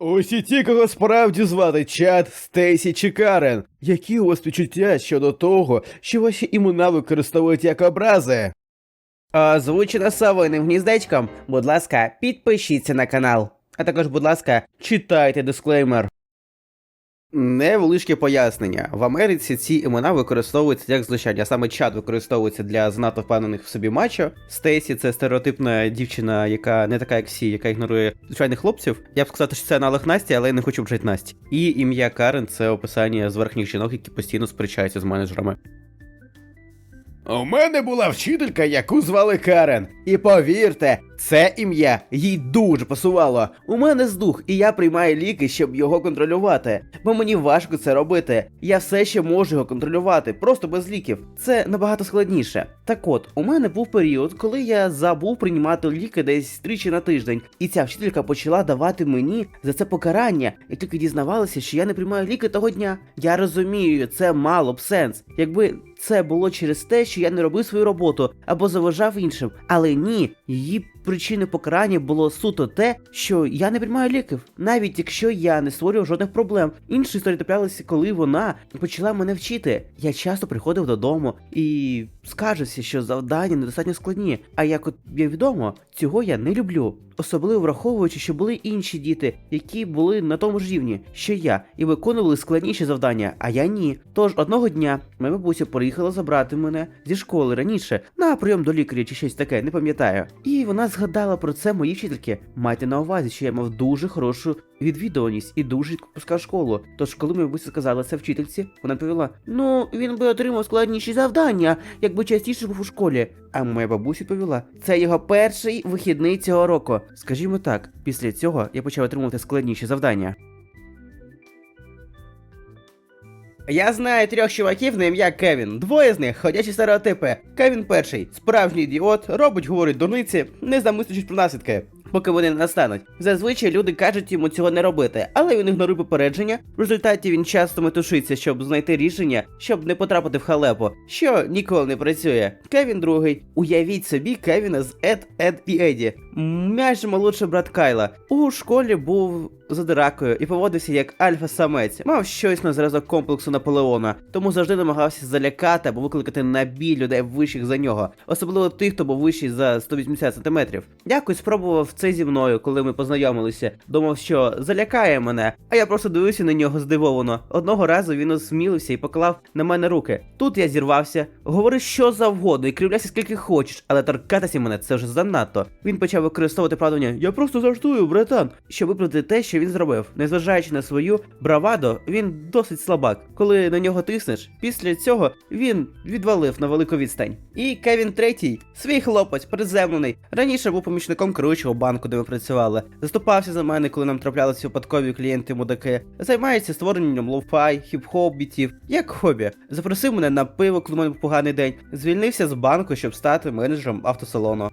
Усі ті, кого справді звати Чад, Стейсі чи Карен. Які у вас відчуття щодо того, що ваші імена використовують як образи? Озвучено Савойним гніздечком. Будь ласка, підпишіться на канал. А також, будь ласка, читайте дисклеймер. Невеличке пояснення. В Америці ці імена використовуються як знущання. Саме чат використовується для занадто впевнених в собі мачо. Стейсі це стереотипна дівчина, яка не така, як всі, яка ігнорує звичайних хлопців. Я б сказати, що це аналог Насті, але я не хочу вчити Насті. І ім'я Карен це описання зверхніх жінок, які постійно сперечаються з менеджерами. У мене була вчителька, яку звали Карен. І повірте, це ім'я їй дуже пасувало. У мене здух, і я приймаю ліки, щоб його контролювати. Бо мені важко це робити. Я все ще можу його контролювати, просто без ліків. Це набагато складніше. Так от, у мене був період, коли я забув приймати ліки десь тричі на тиждень, і ця вчителька почала давати мені за це покарання, і тільки дізнавалася, що я не приймаю ліки того дня. Я розумію, це мало б сенс. Якби це було через те, що я не робив свою роботу або заважав іншим. Але ні, її причини покарання було суто те, що я не приймаю ліків, навіть якщо я не створював жодних проблем. Інші історії траплялися, коли вона почала мене вчити. Я часто приходив додому і скаржився, що завдання недостатньо складні. А як от я відомо, цього я не люблю. Особливо враховуючи, що були інші діти, які були на тому ж рівні, що я, і виконували складніші завдання, а я ні. Тож одного дня моя бабуся приїхала забрати мене зі школи раніше на прийом до лікаря чи щось таке, не пам'ятаю. І вона згадала про це моїй вчительки. Майте на увазі, що я мав дуже хорошу відвідуваність і дуже відпускав школу. Тож, коли ми бабуся сказала це вчительці, вона відповіла: Ну, він би отримав складніші завдання, якби частіше був у школі. А моя бабуся відповіла: це його перший вихідний цього року. Скажімо так, після цього я почав отримувати складніші завдання. Я знаю трьох чуваків на ім'я Кевін. Двоє з них ходячі стереотипи. Кевін перший, справжній ідіот, робить, говорить дурниці, не замислюючись про наслідки. Поки вони не настануть. Зазвичай люди кажуть йому цього не робити, але він ігнорує попередження. В результаті він часто метушиться, щоб знайти рішення, щоб не потрапити в халепу, що ніколи не працює. Кевін другий. Уявіть собі Кевіна з Ед, Ед і Еді. Майже молодший брат Кайла. У школі був задиракою і поводився як альфа-самець, мав щось на зразок комплексу Наполеона, тому завжди намагався залякати або викликати на біль людей вищих за нього, особливо тих, хто був вищий за 180 см. Якось спробував це зі мною, коли ми познайомилися. Думав, що залякає мене, а я просто дивився на нього здивовано. Одного разу він осмілився і поклав на мене руки. Тут я зірвався, говори що завгодно і кривляйся скільки хочеш, але торкатися мене це вже занадто. Він почав використовувати правдання Я просто жартую, братан, щоб виправдати те, що він зробив. Незважаючи на свою браваду, він досить слабак. Коли на нього тиснеш, після цього він відвалив на велику відстань. І Кевін третій, свій хлопець, приземлений, раніше був помічником керуючого банку, де ми працювали. Заступався за мене, коли нам траплялися випадкові клієнти мудаки. Займається створенням лоу-фай, хіп-хоп бітів, як хобі. Запросив мене на пиво, коли в мене поганий день. Звільнився з банку, щоб стати менеджером автосалону.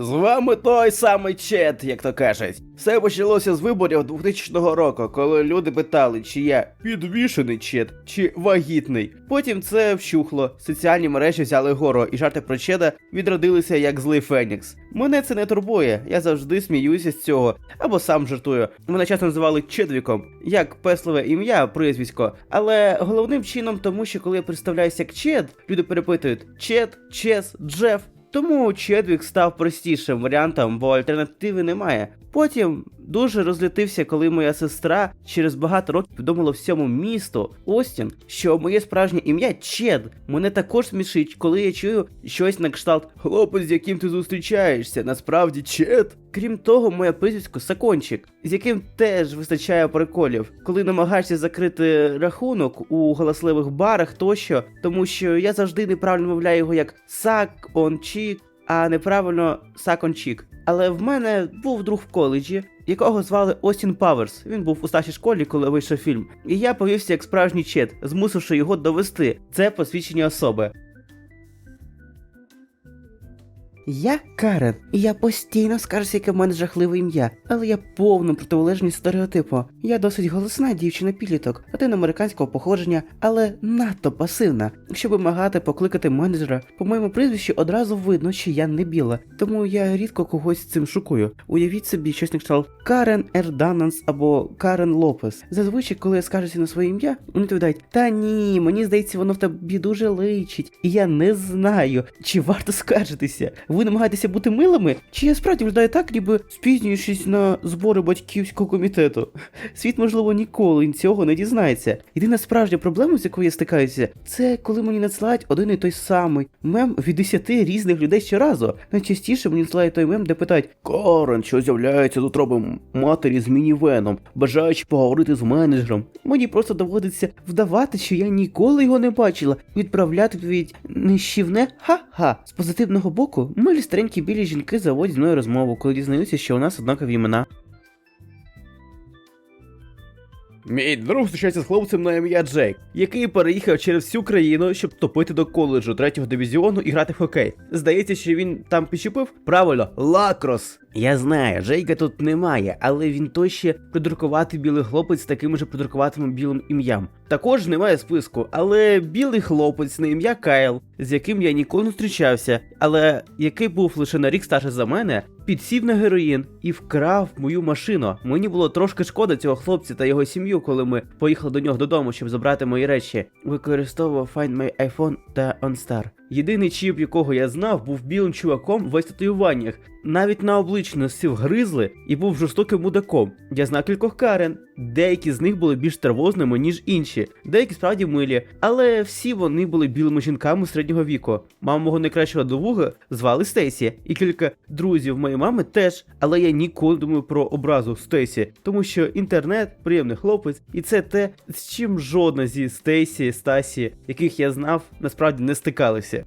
З вами той самий Чет, як то кажуть. Все почалося з виборів 2000 року, коли люди питали, чи я підвішений Чет, чи вагітний. Потім це вщухло. Соціальні мережі взяли гору, і жарти про Чеда відродилися як злий Фенікс. Мене це не турбує, я завжди сміюся з цього, або сам жартую. Мене часто називали Чедвіком, як песливе ім'я, прізвисько. Але головним чином, тому що коли я представляюся як Чед, люди перепитують Чед, Чес, Джеф. Тому Чедвік став простішим варіантом, бо альтернативи немає. Потім дуже розлютився, коли моя сестра через багато років повідомила всьому місту Остін, що моє справжнє ім'я Чед. Мене також смішить, коли я чую щось на кшталт хлопець, з яким ти зустрічаєшся, насправді Чед. Крім того, моє прізвисько Сакончик, з яким теж вистачає приколів, коли намагаєшся закрити рахунок у галасливих барах тощо, тому що я завжди неправильно мовляю його як сак он а неправильно сакончік. Але в мене був друг в коледжі, якого звали Остін Паверс. Він був у старшій школі, коли вийшов фільм. І я повівся як справжній чет, змусивши його довести. Це посвідчення особи. Я Карен, і я постійно скажуся, яке в мене жахливе ім'я, але я повна протилежність стереотипу. Я досить голосна дівчина підліток, латиноамериканського походження, але надто пасивна. Щоб вимагати покликати менеджера, по моєму прізвищу одразу видно, що я не біла, тому я рідко когось цим шукую. Уявіть собі щось на кшталт Карен Ердананс або Карен Лопес. Зазвичай, коли я скажуся на своє ім'я, вони відповідають: Та ні, мені здається, воно в тобі дуже личить, і я не знаю, чи варто скаржитися. Ви намагаєтеся бути милими, чи я справді виглядаю так, ніби спізнюючись на збори батьківського комітету. Світ, можливо, ніколи цього не дізнається. Єдина справжня проблема, з якою я стикаюся, це коли мені надсилають один і той самий мем від 10 різних людей щоразу. Найчастіше мені надсилають той мем, де питають: Карен, що з'являється тут робимо матері з мінівеном, бажаючи поговорити з менеджером. Мені просто доводиться вдавати, що я ніколи його не бачила, відправляти відповідь нищівне ха-ха. З позитивного боку, милі старенькі білі жінки заводять зі мною розмову, коли дізнаються, що у нас однакові імена. Мій друг зустрічається з хлопцем на ім'я Джейк, який переїхав через всю країну, щоб топити до коледжу третього дивізіону і грати в хокей. Здається, що він там підчепив правильно лакрос. Я знаю, Джейка тут немає, але він то ще придуркуватий білий хлопець з таким же придуркуватим білим ім'ям. Також немає списку, але білий хлопець на ім'я Кайл, з яким я ніколи не зустрічався, але який був лише на рік старше за мене, підсів на героїн і вкрав мою машину. Мені було трошки шкода цього хлопця та його сім'ю, коли ми поїхали до нього додому, щоб забрати мої речі. Використовував Find My iPhone та OnStar. Єдиний чіп, якого я знав, був білим чуваком в татуюваннях. Навіть на обличчі носив гризли і був жорстоким мудаком. Я знав кількох Карен. Деякі з них були більш тривожними, ніж інші, деякі справді милі, але всі вони були білими жінками середнього віку. Маму мого найкращого друга звали Стейсі, і кілька друзів моєї мами теж. Але я ніколи не думаю про образу Стейсі, тому що інтернет приємний хлопець, і це те, з чим жодна зі Стейсі, Стасі, яких я знав, насправді не стикалися.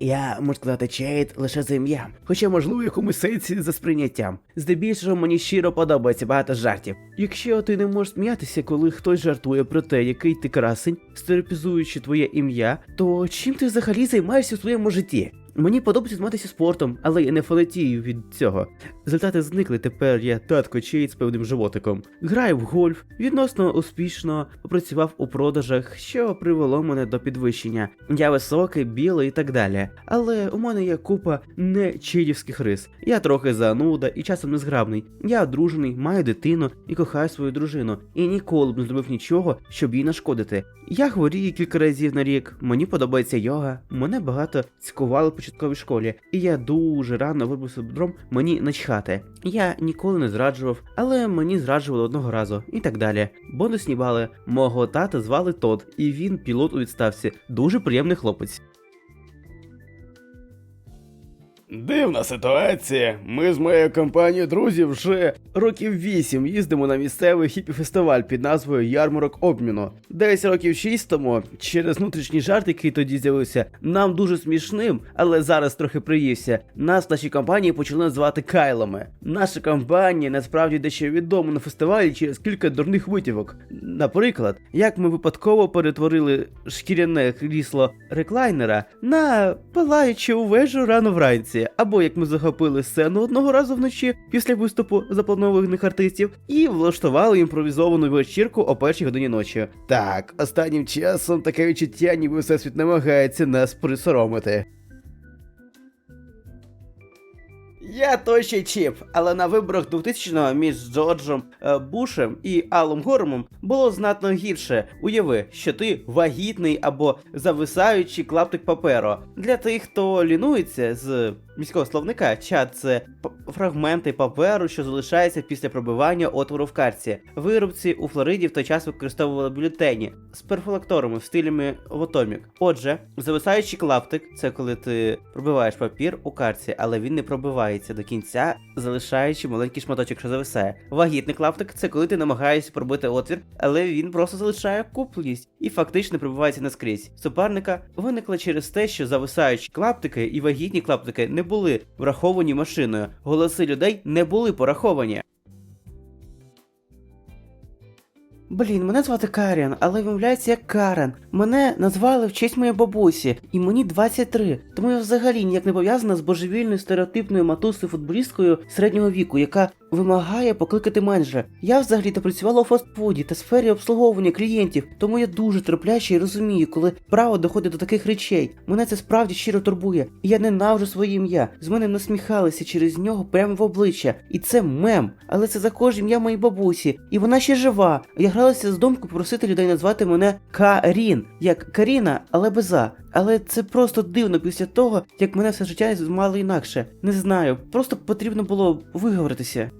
Я можу сказати Чейд лише за ім'ям, хоча можливо в якомусь сенсі за сприйняттям. Здебільшого мені щиро подобається багато жартів. Якщо ти не можеш сміятися, коли хтось жартує про те, який ти красень, стерепізуючи твоє ім'я, то чим ти взагалі займаєшся в своєму житті? Мені подобається займатися спортом, але я не фанатію від цього. Результати зникли, тепер я татко Чейд з певним животиком. Граю в гольф, відносно успішно попрацював у продажах, що привело мене до підвищення. Я високий, білий і так далі. Але у мене є купа не чидівських рис. Я трохи зануда і часом незграбний. Я одружений, маю дитину і кохаю свою дружину. І ніколи б не зробив нічого, щоб їй нашкодити. Я хворію кілька разів на рік, мені подобається йога, мене багато цькували в початковій школі, і я дуже рано вибив дром мені начхати. Я ніколи не зраджував, але мені зраджували одного разу і так далі. Бонусні бали мого тата звали Тод, і він пілот у відставці. Дуже приємний хлопець. Дивна ситуація. Ми з моєю компанією друзів вже років вісім їздимо на місцевий хіпі-фестиваль під назвою Ярмарок обміну. Десь років шість тому, через внутрішній жарт, який тоді з'явився, нам дуже смішним, але зараз трохи приївся. Нас в нашій компанії почали називати Кайлами. Наша компанія насправді дещо відома на фестивалі через кілька дурних витівок. Наприклад, як ми випадково перетворили шкіряне крісло реклайнера на палаючу вежу рано вранці, або як ми захопили сцену одного разу вночі після виступу запланованих артистів і влаштували імпровізовану вечірку о першій годині ночі. Так, останнім часом таке відчуття, ніби всесвіт намагається нас присоромити. Я той ще чіп, але на виборах 2000-го між Джорджем е, Бушем і Алом Гормом було знатно гірше. Уяви, що ти вагітний або зависаючий клаптик паперу. Для тих, хто лінується з міського словника, чат це фрагменти паперу, що залишаються після пробивання отвору в картці. Виробці у Флориді в той час використовували бюлетені з перфолакторами в стилями Вотомік. Отже, зависаючий клаптик це коли ти пробиваєш папір у картці, але він не пробивається до кінця, залишаючи маленький шматочок, що зависає. Вагітний клаптик це коли ти намагаєшся пробити отвір, але він просто залишає купленість і фактично пробивається наскрізь. Суперника виникла через те, що зависаючі клаптики і вагітні клаптики не були враховані машиною. Голоси людей не були пораховані. Блін, мене звати Каріан, але вимовляється як Карен. Мене назвали в честь моєї бабусі, і мені 23. Тому я взагалі ніяк не пов'язана з божевільною стереотипною матусою футболісткою середнього віку, яка вимагає покликати менеджера. Я взагалі-то працювала у фастфуді та сфері обслуговування клієнтів, тому я дуже терпляча і розумію, коли право доходить до таких речей. Мене це справді щиро турбує. І я ненавиджу своє ім'я. З мене насміхалися через нього прямо в обличчя. І це мем. Але це також ім'я моєї бабусі. І вона ще жива. Я гралася з думкою просити людей назвати мене Карін, як Каріна, але без А. Але це просто дивно після того, як мене все життя мало інакше. Не знаю, просто потрібно було виговоритися.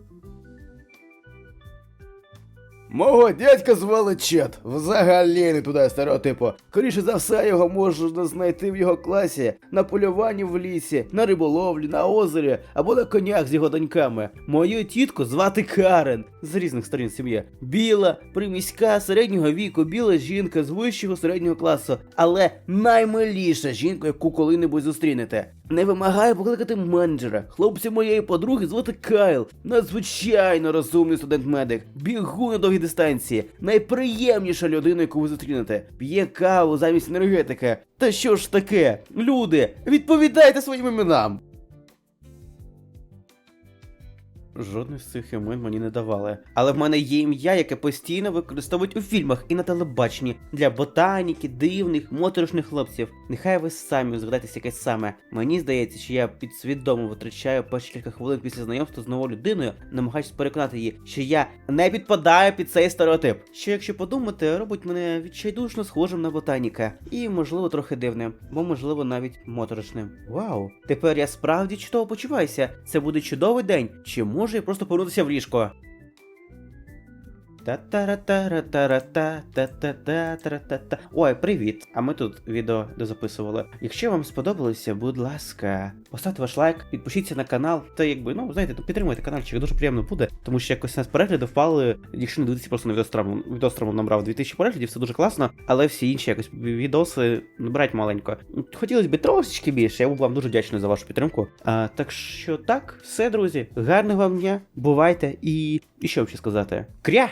Мого дядька звали Чет. Взагалі не туди стереотипу. Скоріше за все, його можна знайти в його класі на полюванні в лісі, на риболовлі, на озері або на конях з його доньками. Мою тітку звати Карен з різних сторін сім'ї. Біла, приміська, середнього віку, біла жінка з вищого середнього класу, але наймиліша жінка, яку коли-небудь зустрінете. Не вимагаю покликати менеджера. Хлопця моєї подруги звати Кайл. Надзвичайно розумний студент-медик. Бігу на довгі дистанції. Найприємніша людина, яку ви зустрінете. П'є каву замість енергетика. Та що ж таке? Люди, відповідайте своїм іменам. Жодних з цих імен мені не давали. Але в мене є ім'я, яке постійно використовують у фільмах і на телебаченні для ботаніки, дивних, моторошних хлопців. Нехай ви самі згадаєтесь якесь саме. Мені здається, що я підсвідомо витрачаю перші кілька хвилин після знайомства з новою людиною, намагаючись переконати її, що я не підпадаю під цей стереотип. Що, якщо подумати, робить мене відчайдушно схожим на ботаніка. І, можливо, трохи дивним, бо можливо навіть моторошним. Вау! Тепер я справді чудово почуваюся. Це буде чудовий день. Чи можу я просто повернутися в ліжко? Ой, привіт! А ми тут відео дозаписували. Якщо вам сподобалося, будь ласка, поставте ваш лайк, підпишіться на канал. Та якби, ну знаєте, підтримуйте каналчик, дуже приємно буде, тому що якось нас перегляди впали, якщо не дивитися просто на відеостраму. Відеостраму набрав 2000 переглядів, це дуже класно, але всі інші якось відоси набирають маленько. Хотілося б трошечки більше, я був вам дуже вдячний за вашу підтримку. А, так що так, все, друзі, гарного вам дня, бувайте і. І що вам ще сказати? Кря!